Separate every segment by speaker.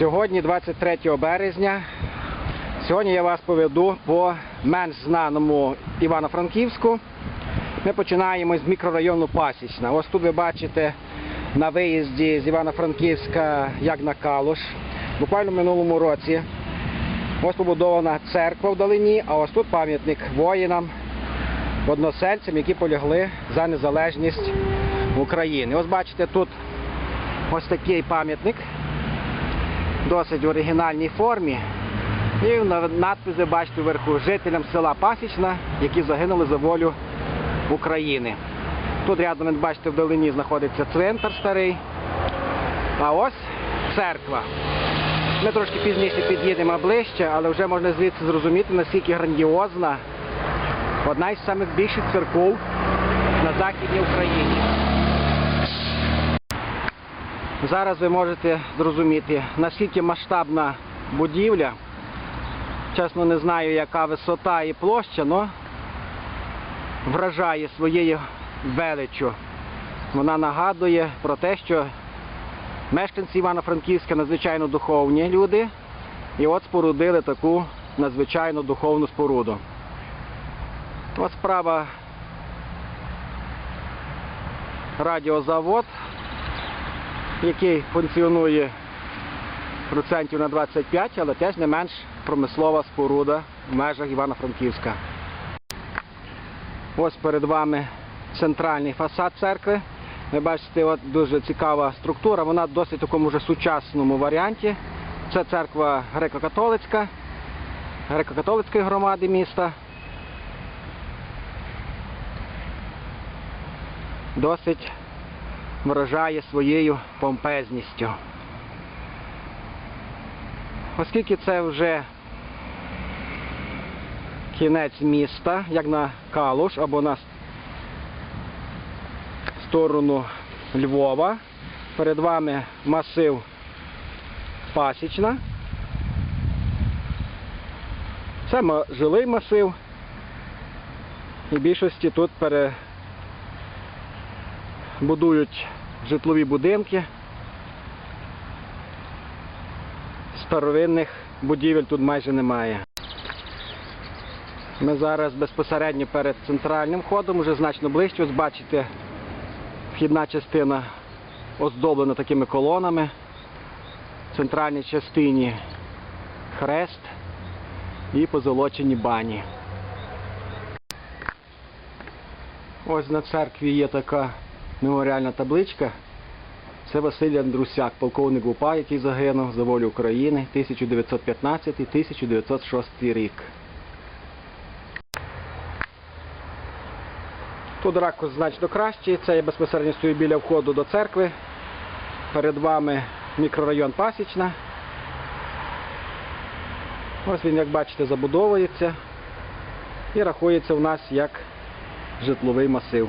Speaker 1: Сьогодні 23 березня. Сьогодні я вас поведу по менш знаному Івано-Франківську. Ми починаємо з мікрорайону Пасічна. Ось тут ви бачите на виїзді з Івано-Франківська як на Калуш. Буквально в минулому році ось побудована церква вдалині, а ось тут пам'ятник воїнам, односельцям, які полягли за незалежність України. Ось бачите, тут ось такий пам'ятник досить в оригінальній формі. І на надпис ви бачите вверху жителям села Пасічна, які загинули за волю України. Тут рядом, бачите, вдалині знаходиться цвинтар старий. А ось церква. Ми трошки пізніше під'їдемо ближче, але вже можна звідси зрозуміти, наскільки грандіозна одна із самих більших церков на Західній Україні. Зараз ви можете зрозуміти, наскільки масштабна будівля. Чесно, не знаю, яка висота і площа, але вражає своєю величчю. Вона нагадує про те, що мешканці Івано-Франківська надзвичайно духовні люди, і от спорудили таку надзвичайно духовну споруду. Ось справа радіозавод, який функціонує процентів на 25, але теж не менш промислова споруда в межах Івано-Франківська. Ось перед вами центральний фасад церкви. Ви бачите, от дуже цікава структура, вона в досить такому вже сучасному варіанті. Це церква греко-католицька, греко-католицької громади міста. Досить вражає своєю помпезністю. Оскільки це вже кінець міста, як на Калуш або на сторону Львова, перед вами масив Пасічна. Це жилий масив. І в більшості тут перебудують житлові будинки. Старовинних будівель тут майже немає. Ми зараз безпосередньо перед центральним входом, вже значно ближче. Ось бачите, вхідна частина оздоблена такими колонами. В центральній частині хрест і позолочені бані. Ось на церкві є така меморіальна табличка. Це Василь Андрусяк, полковник УПА, який загинув за волю України 1915-1906 рік. Тут ракурс значно кращий. Це я безпосередньо стою біля входу до церкви. Перед вами мікрорайон Пасічна. Ось він, як бачите, забудовується і рахується у нас як житловий масив.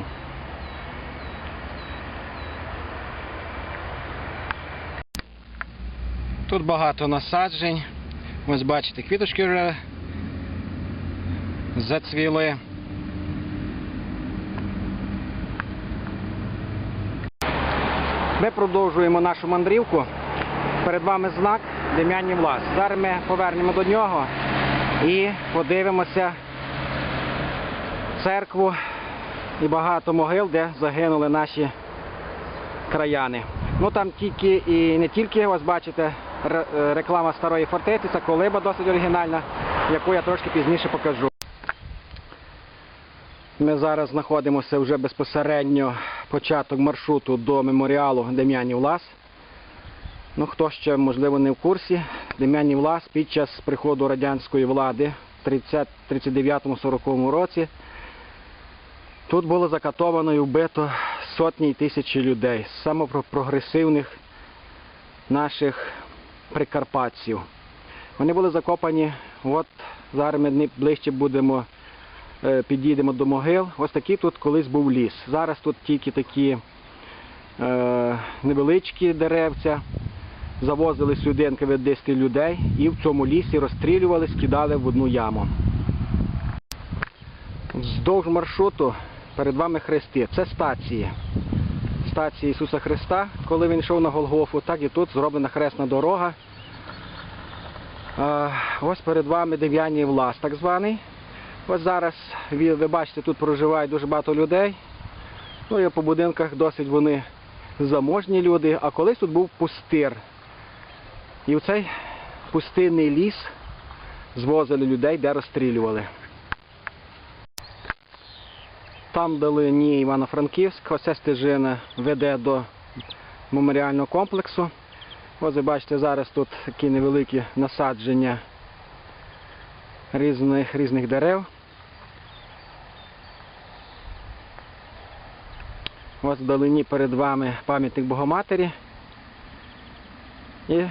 Speaker 1: Тут багато насаджень. Ось бачите, квіточки вже зацвіли. Ми продовжуємо нашу мандрівку. Перед вами знак Дем'янів Влас. Зараз ми повернемо до нього і подивимося церкву і багато могил, де загинули наші краяни. Ну там тільки і не тільки, ось бачите, реклама старої фортеці, це колиба досить оригінальна, яку я трошки пізніше покажу. Ми зараз знаходимося вже безпосередньо початок маршруту до меморіалу Дем'янів Лас. Ну, хто ще, можливо, не в курсі, Дем'янів Лас під час приходу радянської влади в 30 39-40 році тут було закатовано і вбито сотні й тисячі людей з самопрогресивних наших прикарпатців. Вони були закопані, от зараз ми ближче будемо е, підійдемо до могил. Ось такий тут колись був ліс. Зараз тут тільки такі е, невеличкі деревця. Завозили сюди НКВД людей і в цьому лісі розстрілювали, скидали в одну яму. Вздовж маршруту перед вами хрести. Це стації. Стації Ісуса Христа, коли він йшов на Голгофу, так і тут зроблена хресна дорога ось перед вами дерев'яний влас, так званий. Ось зараз ви бачите, тут проживає дуже багато людей. Ну і по будинках досить вони заможні люди, а колись тут був пустир. І в цей пустинний ліс звозили людей, де розстрілювали. Там далині Івано-Франківськ, оця стежина веде до меморіального комплексу. Ось ви бачите, зараз тут такі невеликі насадження різних, різних дерев. Ось вдалині перед вами пам'ятник Богоматері і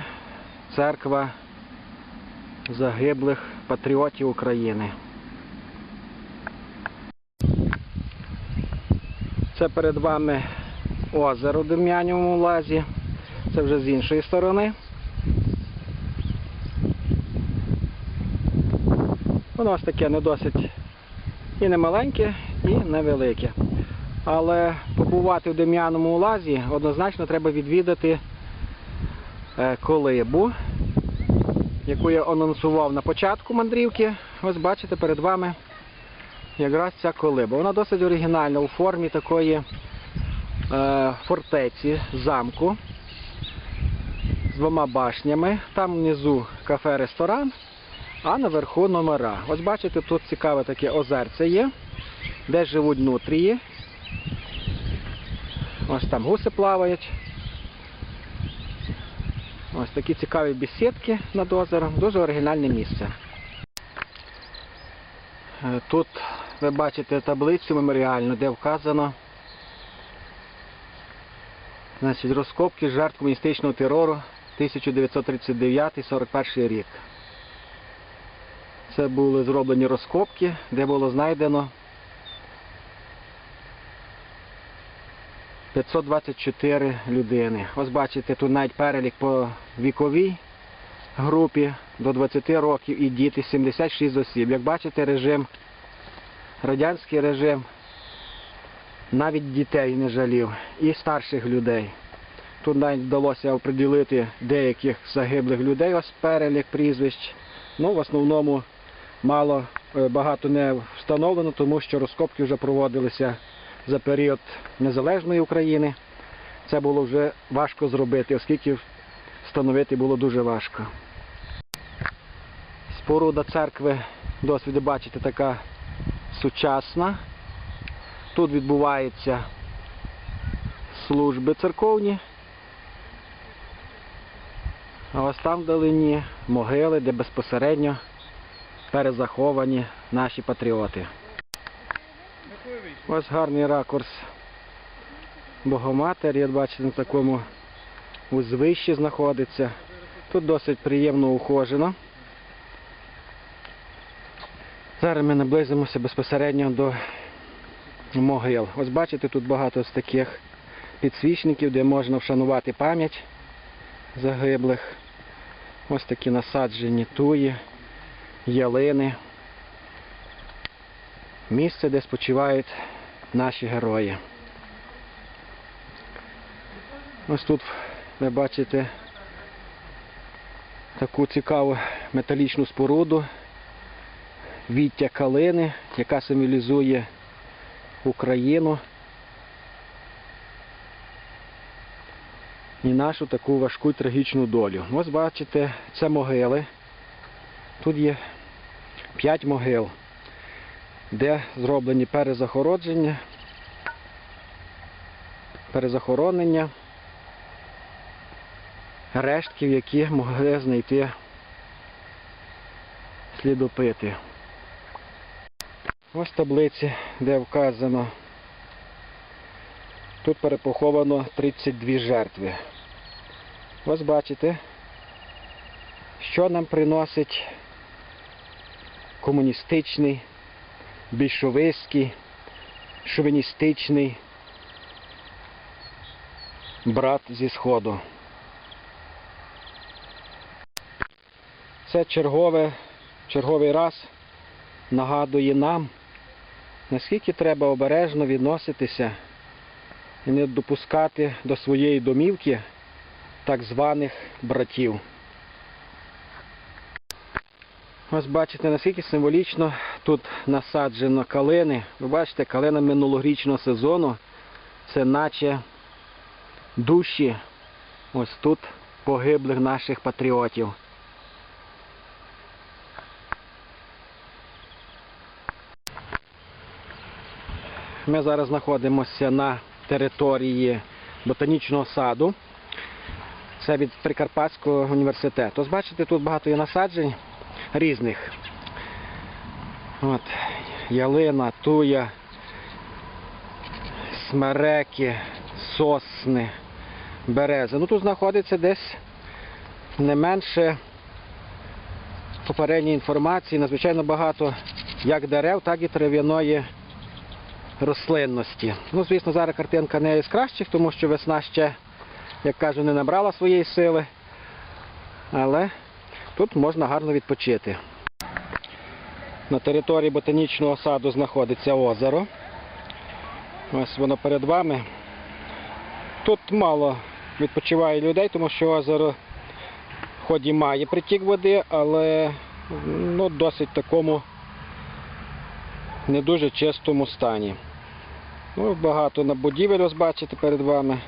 Speaker 1: церква загиблих патріотів України. Це перед вами озеро в Дем'янівому лазі. Це вже з іншої сторони. Воно ось таке не досить і не маленьке, і невелике. Але побувати в Дем'яному лазі однозначно треба відвідати е, колибу, яку я анонсував на початку мандрівки. Ось бачите перед вами якраз ця колиба. Вона досить оригінальна у формі такої е, фортеці, замку з двома башнями. Там внизу кафе-ресторан, а наверху номера. Ось бачите, тут цікаве таке озерце є, де живуть нутрії. Ось там гуси плавають. Ось такі цікаві бесідки над озером. Дуже оригінальне місце. Е, Тут ви бачите таблицю меморіальну, де вказано значить, розкопки жертв комуністичного терору 1939-41 рік. Це були зроблені розкопки, де було знайдено 524 людини. Ось бачите, тут навіть перелік по віковій групі до 20 років і діти 76 осіб. Як бачите, режим, радянський режим навіть дітей не жалів і старших людей. Тут навіть вдалося оприділити деяких загиблих людей, ось перелік прізвищ. Ну, в основному мало е, багато не встановлено, тому що розкопки вже проводилися за період незалежної України. Це було вже важко зробити, оскільки встановити було дуже важко. Споруда церкви, досвід ви бачите, така сучасна. Тут відбуваються служби церковні. А ось там вдалині могили, де безпосередньо перезаховані наші патріоти. Ось гарний ракурс Богоматері, як бачите, на такому узвищі знаходиться. Тут досить приємно ухожено. Зараз ми наблизимося безпосередньо до могил. Ось бачите, тут багато з таких підсвічників, де можна вшанувати пам'ять загиблих. Ось такі насаджені туї, ялини. Місце, де спочивають наші герої. Ось тут ви бачите таку цікаву металічну споруду, віття калини, яка символізує Україну і нашу таку важку трагічну долю. Ось бачите, це могили. Тут є п'ять могил, де зроблені перезахородження, перезахоронення рештків, які могли знайти слідопити. Ось таблиці, де вказано. Тут перепоховано 32 жертви. Ось бачите, що нам приносить комуністичний, більшовицький, шовіністичний брат зі Сходу. Це чергове, черговий раз нагадує нам, наскільки треба обережно відноситися і не допускати до своєї домівки так званих братів. Ось бачите, наскільки символічно тут насаджено калини. Ви бачите, калина минулорічного сезону. Це наче душі ось тут погиблих наших патріотів. Ми зараз знаходимося на території ботанічного саду. Це від Прикарпатського університету. Ось бачите, тут багато є насаджень різних. От, ялина, туя, смереки, сосни, берези. Ну тут знаходиться десь не менше попередньої інформації, надзвичайно багато як дерев, так і трав'яної рослинності. Ну, звісно, зараз картинка не із кращих, тому що весна ще, як кажу, не набрала своєї сили. Але тут можна гарно відпочити. На території ботанічного саду знаходиться озеро. Ось воно перед вами. Тут мало відпочиває людей, тому що озеро хоч і має притік води, але ну, досить такому не дуже чистому стані. Ну, багато на будівель ось бачите перед вами.